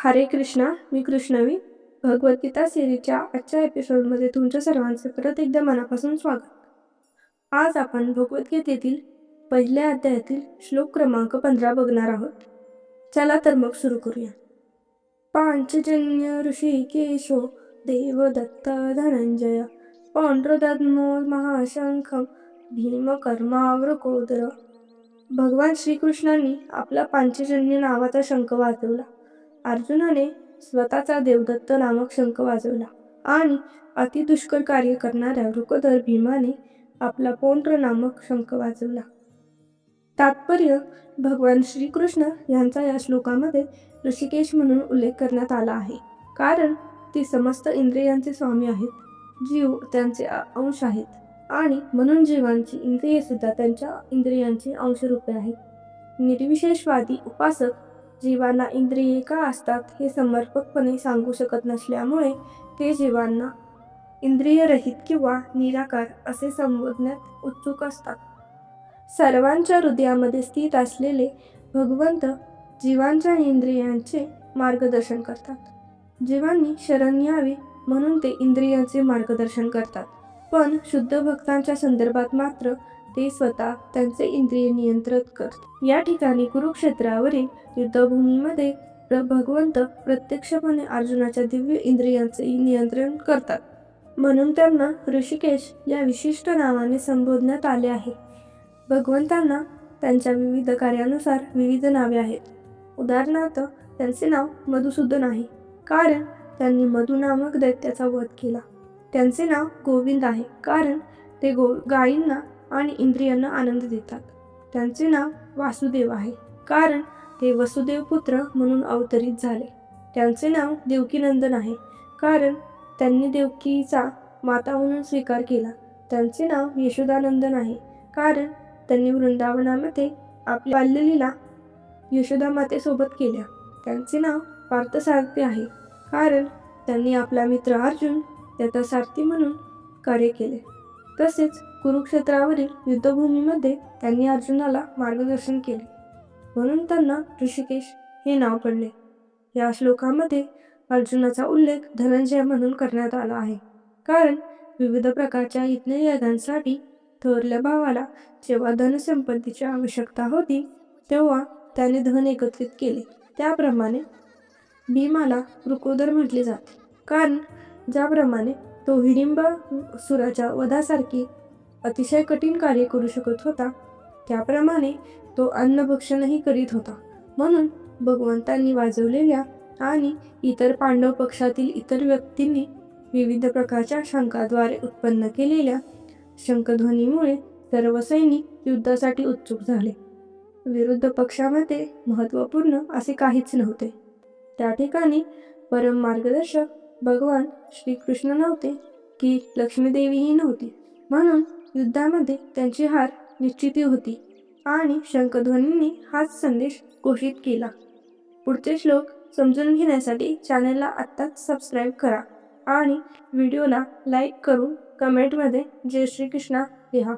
हरे कृष्णा मी कृष्णवी भगवद्गीता सिरीजच्या आजच्या एपिसोडमध्ये तुमच्या सर्वांचे परत एकदा मनापासून स्वागत. आज आपण भगवद्गीतेतील पहिल्या अध्यायातील श्लोक क्रमांक पंधरा बघणार आहोत. चला तर मग सुरू करूया. पांचजन्य ऋषी केशो देवदत्त धनंजय पौंड्रदत्मो महाशंखम भीमकर्मावृकोदर भगवान श्रीकृष्णांनी आपला पांचजन्य नावाचा शंख वाजवला. अर्जुनाने स्वतःचा देवदत्त नामक शंख वाजवला आणि अतिदुष्कर कार्य करणाऱ्या रुकधर भीमाने आपला पौंड्र नामक शंख वाजवला. तात्पर्य भगवान श्रीकृष्ण यांचा या श्लोकामध्ये ऋषिकेश म्हणून उल्लेख करण्यात आला आहे. कारण ते समस्त इंद्रियांचे स्वामी आहेत जीव त्यांचे अंश आहेत आणि म्हणून जीवांची इंद्रिये सुद्धा त्यांच्या इंद्रियांचे अंशरूपे आहेत. निर्विशेषवादी उपासक जीवांना इंद्रिये का असतात हे समर्पकपणे सांगू शकत नसल्यामुळे ते जीवांना इंद्रियरहित किंवा निराकार असे संबोधण्यात उत्सुक असतात. सर्वांच्या हृदयामध्ये स्थित असलेले भगवंत जीवांच्या इंद्रियांचे मार्गदर्शन करतात. जीवांनी शरण यावे म्हणून ते इंद्रियांचे मार्गदर्शन करतात. पण शुद्ध भक्तांच्या संदर्भात मात्र ते स्वतः त्यांचे इंद्रिय नियंत्रित कर या ठिकाणी कुरुक्षेत्रावरील युद्धभूमीमध्ये प्र- भगवंत प्रत्यक्षपणे अर्जुनाच्या दिव्य इंद्रियांचे नियंत्रण करतात. म्हणून त्यांना ऋषिकेश या विशिष्ट नावाने संबोधण्यात आले आहे. भगवंतांना त्यांच्या विविध कार्यानुसार विविध नावे आहेत. उदाहरणार्थ त्यांचे नाव मधुसूदन आहे. कारण त्यांनी मधु नामक दैत्याचा वध केला. त्यांचे नाव गोविंद आहे. कारण ते गो गायींना आणि इंद्रियांना आनंद देतात. त्यांचे नाव वासुदेव आहे. कारण ते वसुदेव पुत्र म्हणून अवतरित झाले. त्यांचे नाव देवकीनंदन आहे. कारण त्यांनी देवकीचा माता म्हणून स्वीकार केला. त्यांचे नाव यशोदानंदन आहे. कारण त्यांनी वृंदावनामध्ये आपली बाल्यलीला यशोदा मातेसोबत केल्या. त्यांचे नाव पार्थसारथी आहे. कारण त्यांनी आपला मित्र अर्जुन त्याचा सारथी म्हणून कार्य केले. तसेच कुरुक्षेत्रावरील युद्धभूमीमध्ये त्यांनी अर्जुनाला मार्गदर्शन केले. म्हणून त्यांना ऋषिकेश हे नाव पडले. या श्लोकामध्ये अर्जुनाचा उल्लेख धनंजय म्हणून करण्यात आला आहे. कारण विविध प्रकारच्या यज्ञयागांसाठी थोरल्या भावाला जेव्हा धनसंपत्तीची आवश्यकता होती तेव्हा त्याने धन एकत्रित केले. त्याप्रमाणे भीमाला रुकोदर म्हटले जाते. कारण ज्याप्रमाणे तो हिडिंब सुराच्या वधासारखी अतिशय कठीण कार्य करू शकत होता. त्याप्रमाणे तो अन्नभक्षणही करीत होता. म्हणून भगवंतांनी वाजवलेल्या आणि इतर पांडव पक्षातील इतर व्यक्तींनी विविध प्रकारच्या शंकाद्वारे उत्पन्न केलेल्या शंखध्वनीमुळे सर्व सैनिक युद्धासाठी उत्सुक झाले. विरुद्ध पक्षामध्ये महत्त्वपूर्ण असे काहीच नव्हते. त्या ठिकाणी परम मार्गदर्शक भगवान श्रीकृष्ण नव्हते की लक्ष्मीदेवीही नव्हती. म्हणून युद्धामध्ये त्यांची हार निश्चिती होती आणि शंखध्वनींनी हाच संदेश घोषित केला. पुढचे श्लोक समजून घेण्यासाठी चॅनलला आत्ताच सबस्क्राईब करा आणि व्हिडिओला लाईक करून कमेंटमध्ये जय श्रीकृष्णा लिहा.